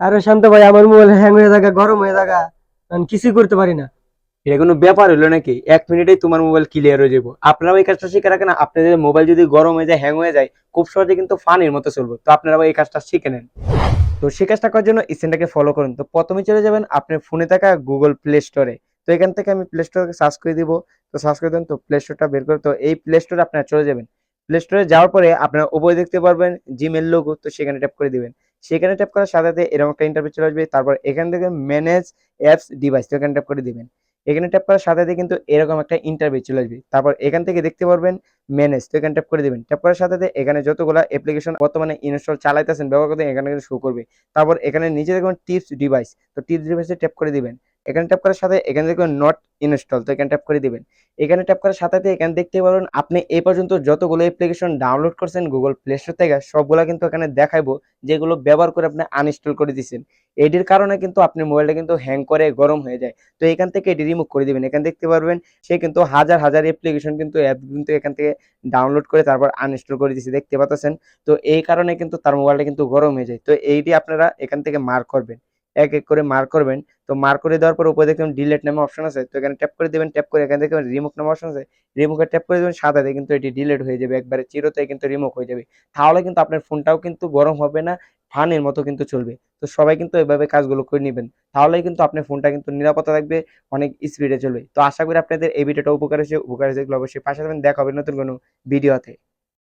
আরে শান্ত ভাই, আমার মোবাইল হ্যাং হয়ে থাকা গরম হয়ে থাকা আমি কিছুই করতে পারি না। এটা কোনো ব্যাপার হলো নাকি? এক মিনিটেই তোমার মোবাইল ক্লিয়ার হয়ে যাব। আপনারাও এই কাজটা শিখে রাখেন আপনাদের মোবাইল যদি গরম হয়ে যায় হ্যাং হয়ে যায়, খুব সহজে কিন্তু ফানির মতো চলবে। তো আপনারাও এই কাজটা শিখে নেন। তো সেই কাজটা করার জন্য স্ট্যান্ডটাকে ফলো করুন। তো প্রথমে চলে যাবেন আপনার ফোনে থাকা গুগল প্লে স্টোরে তো এখান থেকে আমি প্লে স্টোরকে সার্চ করে দিব। তো সার্চ করে দেন, তো প্লে স্টোরটা বের করে, তো এই প্লে স্টোরে আপনারা চলে যাবেন। প্লে স্টোরে যাওয়ার পরে আপনারা উপরে দেখতে পারবেন জিমেল লোগো তো সেখানে ট্যাপ করে দিবেন। সেখানে ট্যাপ করার সাথে সাথে এরকম একটা ইন্টারভিউ চলে আসবে। তারপর এখান থেকে ম্যানেজ অ্যাপস ডিভাইস তো এখানে ট্যাপ করে দিবেন। এখানে ট্যাপ করার সাথে সাথে কিন্তু এরকম একটা ইন্টারভিউ চলে আসবে। তারপর এখান থেকে দেখতে পারবেন ম্যানেজ তো এখানে ট্যাপ করে দিবেন। ট্যাপ করার সাথে সাথে এখানে যতগুলো অ্যাপ্লিকেশন বর্তমানে ইনস্টল চালাইতেছেন, ব্যবহার করতে এখানে কিন্তু শো করবে। তারপর এখানে নিচে দেখবেন টিপস ডিভাইস তো টিপস ডিভাইসে ট্যাপ করে দিবেন। এখানে ট্যাপ করার সাথে এখানে দেখবেন নট ইনস্টল তো এখানে ট্যাপ করে দিবেন। এখানে ট্যাপ করার সাথে এখানে দেখতে পারবেন আপনি এই পর্যন্ত যতগুলো অ্যাপ্লিকেশন ডাউনলোড করছেন গুগল প্লে স্টোর থেকে, সবগুলো কিন্তু এখানে দেখাইবো, যেগুলো ব্যবহার করে আপনি আনইনস্টল করে দিচ্ছেন এটির কারণে কিন্তু আপনার মোবাইলটা কিন্তু হ্যাং করে গরম হয়ে যায়। তো এখান থেকে এটি রিমুভ করে দিবেন। এখানে দেখতে পারবেন সে কিন্তু হাজার হাজার অ্যাপ্লিকেশন কিন্তু অ্যাপ কিন্তু এখান থেকে ডাউনলোড করে তারপর আনইনস্টল করে দিচ্ছে দেখতে পাচ্ছেন? তো এই কারণে কিন্তু তার মোবাইলটা কিন্তু গরম হয়ে যায়। তো এইটি আপনারা এখান থেকে মার্ক করবেন। এক এক করে মার্ক করবেন। তো মার্ক করে দেওয়ার পর উপরে দেখবেন ডিলেট নামে অপশন আছে। তো এখানে ট্যাপ করে দেবেন ট্যাপ করে এখানে দেখবেন রিমুভ নামে অপশন আছে। রিমুভে ট্যাপ করে দেবেন সাদাতে কিন্তু এটি ডিলেট হয়ে যাবে, একবারে চিরতে কিন্তু রিমুভ হয়ে যাবে। তাহলে কিন্তু আপনার ফোনটাও কিন্তু গরম হবে না ফানের মতো কিন্তু চলবে। তো সবাই কিন্তু এভাবে কাজগুলো করে নেবেন। তাহলেই কিন্তু আপনার ফোনটা কিন্তু নিরাপত্তা থাকবে, অনেক স্পিডে চলবে। তো আশা করি আপনাদের এই ভিডিওটা উপকার হয়েছে। উপকার হয়েছে অবশ্যই পাশে থাকবেন। দেখা হবে নতুন কোনো ভিডিওতে।